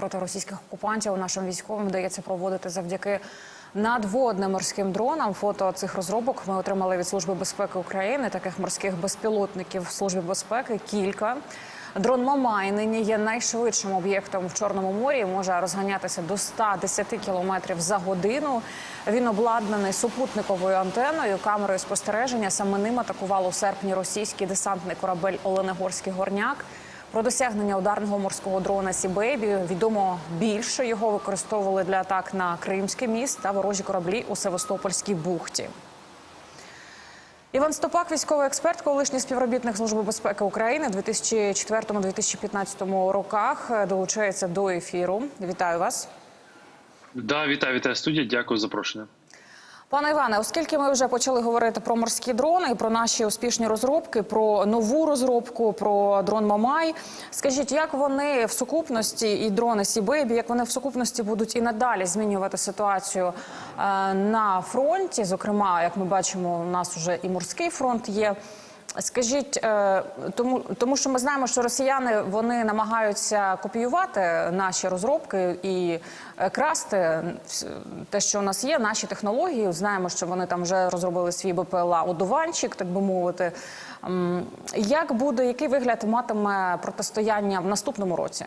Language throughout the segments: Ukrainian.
проти російських окупантів нашим військовим вдається проводити завдяки надводним морським дронам. Фото цих розробок ми отримали від служби безпеки України. Таких морських безпілотників в службі безпеки кілька. Дрон Мамай нині є найшвидшим об'єктом в Чорному морі. Може розганятися до 110 кілометрів за годину. Він обладнаний супутниковою антеною, камерою спостереження. Саме ним атакував у серпні російський десантний корабель Оленегорський горняк. Про досягнення ударного морського дрона Сібейбі відомо більше. Його використовували для атак на Кримський міст та ворожі кораблі у Севастопольській бухті. Іван Стопак, військовий експерт, колишній співробітник Служби безпеки України 2004-2015 роках, долучається до ефіру. Вітаю вас. Да, вітаю, вітаю студія. Дякую за запрошення. Пане Іване, оскільки ми вже почали говорити про морські дрони, про наші успішні розробки, про нову розробку, про дрон Мамай, скажіть, як вони в сукупності і дрони Сібейбі, як вони в сукупності будуть і надалі змінювати ситуацію е, на фронті? Зокрема, як ми бачимо, у нас вже і морський фронт є. Скажіть, е, тому тому, що ми знаємо, що росіяни вони намагаються копіювати наші розробки і е, красти те, що у нас є, наші технології. Знаємо, що вони там вже розробили свій БПЛА одуванчик, так би мовити. Як буде, який вигляд матиме протистояння в наступному році?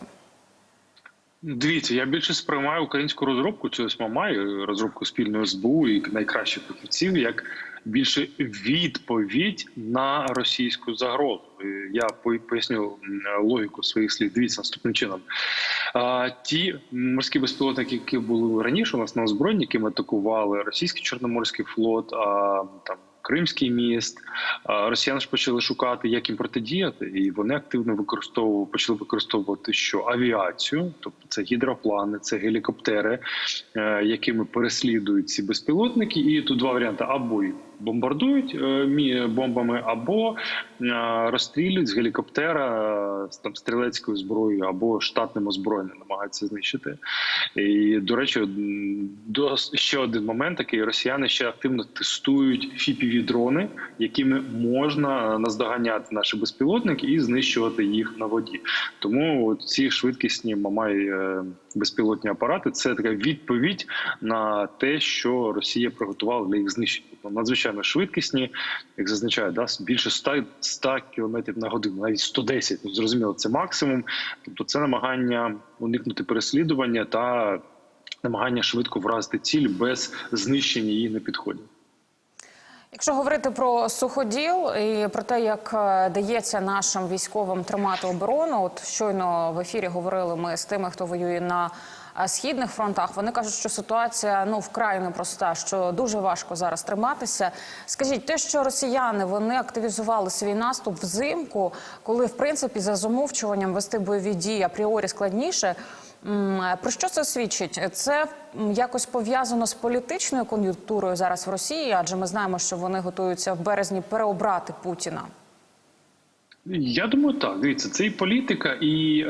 Дивіться, я більше сприймаю українську розробку цю ось Мамай, розробку спільної СБУ і найкращих фахівців, як більше відповідь на російську загрозу. Я поясню логіку своїх слів. Дивіться наступним чином. Ті морські безпілотники, які були раніше у нас на озброєнні, якими атакували російський чорноморський флот, а там. Кримський міст росіяни ж почали шукати, як їм протидіяти, і вони активно використовували, почали використовувати що авіацію, тобто це гідроплани, це гелікоптери, е, якими переслідують ці безпілотники. І тут два варіанти: або бомбардують е, бомбами, або е, розстрілюють з гелікоптера е, там стрілецькою зброєю, або штатним озброєнням намагаються знищити. І до речі, до ще один момент такий: росіяни ще активно тестують fpv дрони, якими можна наздоганяти наші безпілотники і знищувати їх на воді. Тому ці швидкісні мамай безпілотні апарати це така відповідь на те, що Росія приготувала для їх знищення. Надзвичайно швидкісні, як зазначає, да, більше 100, 100 км на годину, навіть 110, ну зрозуміло, це максимум. Тобто, це намагання уникнути переслідування та намагання швидко вразити ціль без знищення її на підході. Якщо говорити про суходіл і про те, як е, дається нашим військовим тримати оборону, от щойно в ефірі говорили ми з тими, хто воює на східних фронтах. Вони кажуть, що ситуація ну вкрай непроста, що дуже важко зараз триматися. Скажіть, те, що росіяни вони активізували свій наступ взимку, коли в принципі за замовчуванням вести бойові дії апріорі складніше. Про що це свідчить? Це якось пов'язано з політичною кон'юнктурою зараз в Росії, адже ми знаємо, що вони готуються в березні переобрати Путіна. Я думаю, так дивіться, це і політика, і е,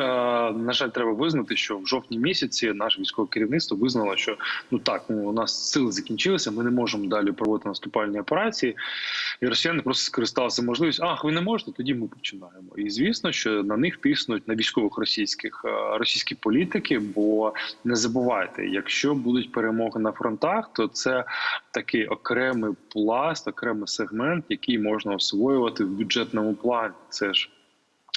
на жаль, треба визнати, що в жовтні місяці наше військове керівництво визнало, що ну так, ну у нас сили закінчилися, ми не можемо далі проводити наступальні операції. І росіяни просто скористалися можливістю. Ах, ви не можете, тоді ми починаємо. І звісно, що на них тиснуть на військових російських е, російські політики. Бо не забувайте, якщо будуть перемоги на фронтах, то це такий окремий пласт, окремий сегмент, який можна освоювати в бюджетному плані. Це ж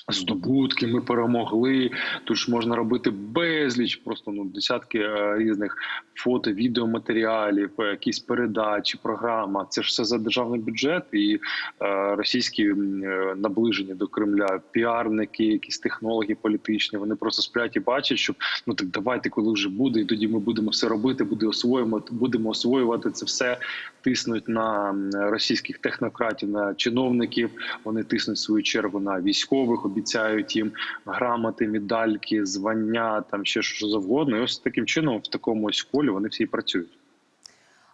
здобутки, ми перемогли. Тут ж можна робити безліч, просто ну десятки е, різних фото, відеоматеріалів, е, якісь передачі, програма. Це ж все за державний бюджет і е, російські е, наближення до Кремля, піарники, якісь технологи політичні. Вони просто сплять і бачать, що ну так давайте, коли вже буде, і тоді ми будемо все робити, буде освоїмо, будемо освоювати це все. Тиснуть на російських технократів, на чиновників. Вони тиснуть свою чергу на військових, обіцяють їм грамоти, медальки, звання, там ще що завгодно. І ось таким чином, в такому ось колі вони всі працюють.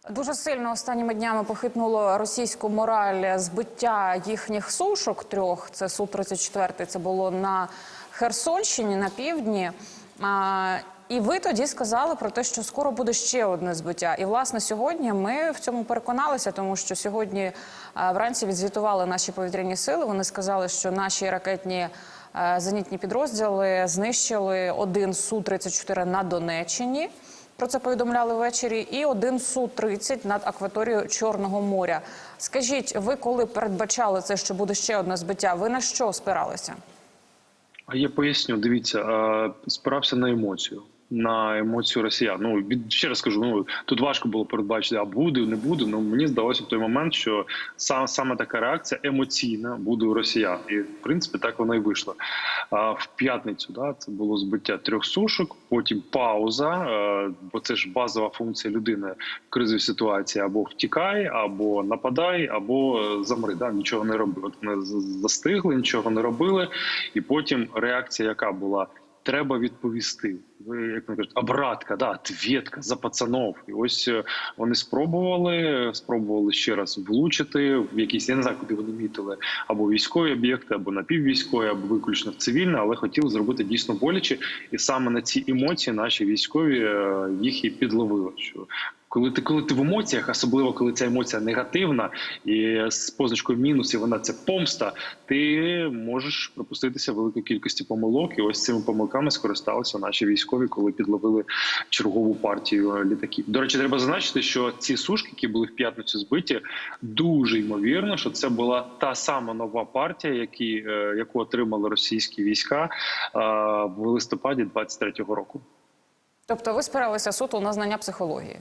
Дуже сильно останніми днями похитнуло російську мораль збиття їхніх сушок трьох. Це су 34 Це було на Херсонщині на півдні. І ви тоді сказали про те, що скоро буде ще одне збиття. І власне сьогодні ми в цьому переконалися, тому що сьогодні вранці відзвітували наші повітряні сили. Вони сказали, що наші ракетні е, зенітні підрозділи знищили один су 34 на Донеччині. Про це повідомляли ввечері, і один су 30 над акваторією Чорного моря. Скажіть, ви коли передбачали це, що буде ще одне збиття? Ви на що спиралися? А я поясню, дивіться, е, спирався на емоцію. На емоцію росіян. Ну від ще раз скажу, ну тут важко було передбачити, а буде, не буде. Ну мені здалося в той момент, що сам саме така реакція емоційна буде у росіян, і в принципі так воно і вийшло. А в п'ятницю да це було збиття трьох сушок, потім пауза, е, бо це ж базова функція людини в кризовій ситуації: або втікай, або нападай, або е, замри. Да, нічого не роби. От застигли, нічого не робили, і потім реакція, яка була. Треба відповісти. Ви як кажуть, обратка, да, ответка за пацанов. І ось е, вони спробували, спробували ще раз влучити в якісь, я не знаю, куди вони мітили, або військові об'єкти, або напіввійськові, або виключно в цивільне, але хотіли зробити дійсно боляче. І саме на ці емоції наші військові е, їх і підловили. Що коли ти коли ти в емоціях, особливо коли ця емоція негативна і з позначкою мінус, і вона це помста, ти можеш пропуститися великої кількості помилок. І ось цими помилками скористалися наші військові, коли підловили чергову партію літаків. До речі, треба зазначити, що ці сушки, які були в п'ятницю збиті, дуже ймовірно, що це була та сама нова партія, які, е, яку отримали російські війська в листопаді 23-го року. Тобто, ви спиралися суто на знання психології?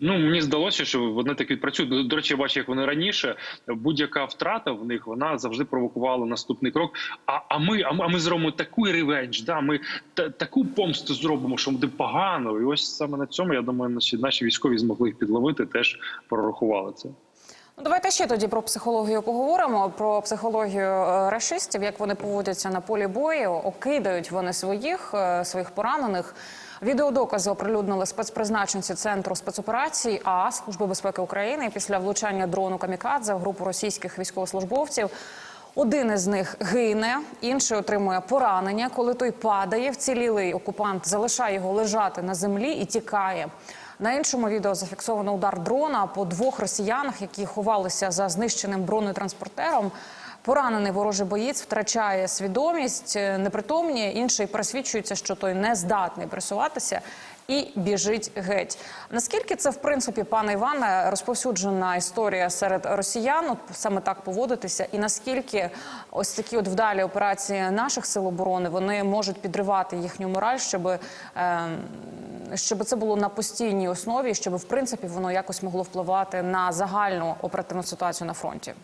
Ну мені здалося, що вони так відпрацюють. Ну, До речі, я бачу, як вони раніше будь-яка втрата в них вона завжди провокувала наступний крок. А, а ми, а ми, а ми зробимо таку ревенж, да ми та, таку помсту зробимо, що буде погано. І ось саме на цьому я думаю, наші наші військові змогли їх підловити, теж прорахували це. Ну, давайте ще тоді про психологію поговоримо. Про психологію е, рашистів, як вони поводяться на полі бою, окидають вони своїх е, своїх поранених. Відеодокази оприлюднили спецпризначенці центру спецоперацій А Служби безпеки України після влучання дрону Камікадзе в групу російських військовослужбовців. Один із них гине, інший отримує поранення. Коли той падає, вцілілий окупант залишає його лежати на землі і тікає. На іншому відео зафіксовано удар дрона по двох росіянах, які ховалися за знищеним бронетранспортером. Поранений ворожий боєць втрачає свідомість, е, непритомніє, інший пересвідчується, що той не здатний пересуватися і біжить геть. Наскільки це в принципі, пане Іване, розповсюджена історія серед росіян, от саме так поводитися, і наскільки ось такі от вдалі операції наших сил оборони вони можуть підривати їхню мораль, щоб е, щоб це було на постійній основі, щоб в принципі воно якось могло впливати на загальну оперативну ситуацію на фронті.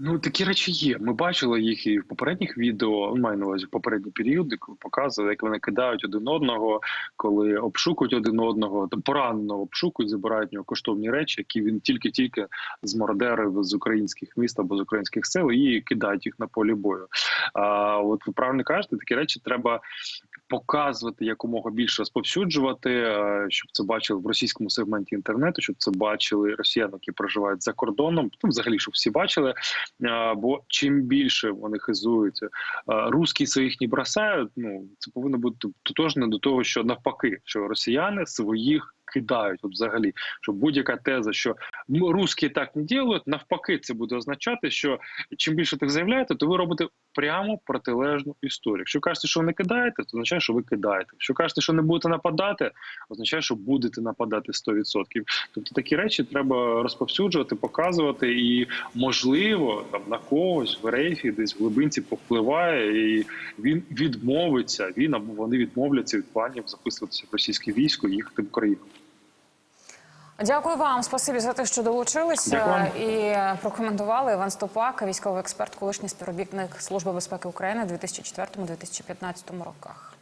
Ну такі речі є. Ми бачили їх і в попередніх відео. ну, Маю на увазі попередні періоди, коли показували, як вони кидають один одного, коли обшукують один одного, там пораненого обшукують, забирають в нього коштовні речі, які він тільки-тільки змордерив з українських міст або з українських сел і кидають їх на полі бою. А от ви правильно кажете, такі речі треба. Показувати якомога більше розповсюджувати, е, щоб це бачили в російському сегменті інтернету, щоб це бачили росіяни, які проживають за кордоном. Ну, взагалі, щоб всі бачили. Е, Бо чим більше вони хизуються, е, русські своїх не бросають. Ну це повинно бути тотожне до того, що навпаки, що росіяни своїх кидають. От взагалі, що будь-яка теза, що ну, русські так не ділять, навпаки, це буде означати, що чим більше так заявляєте, то ви робите прямо протилежну історію. Якщо кажете, що не кидаєте, то означає, що ви кидаєте. Якщо кажете, що не будете нападати, означає, що будете нападати 100%. Тобто такі речі треба розповсюджувати, показувати, і можливо там на когось в рейфі десь в глибинці повпливає, і він відмовиться. Він або вони відмовляться від планів записуватися в російське військо і їхати в Україну. Дякую вам, спасибі за те, що долучилися і прокоментували Іван Стопак, військовий експерт, колишній співробітник Служби безпеки України у 2004-2015 роках.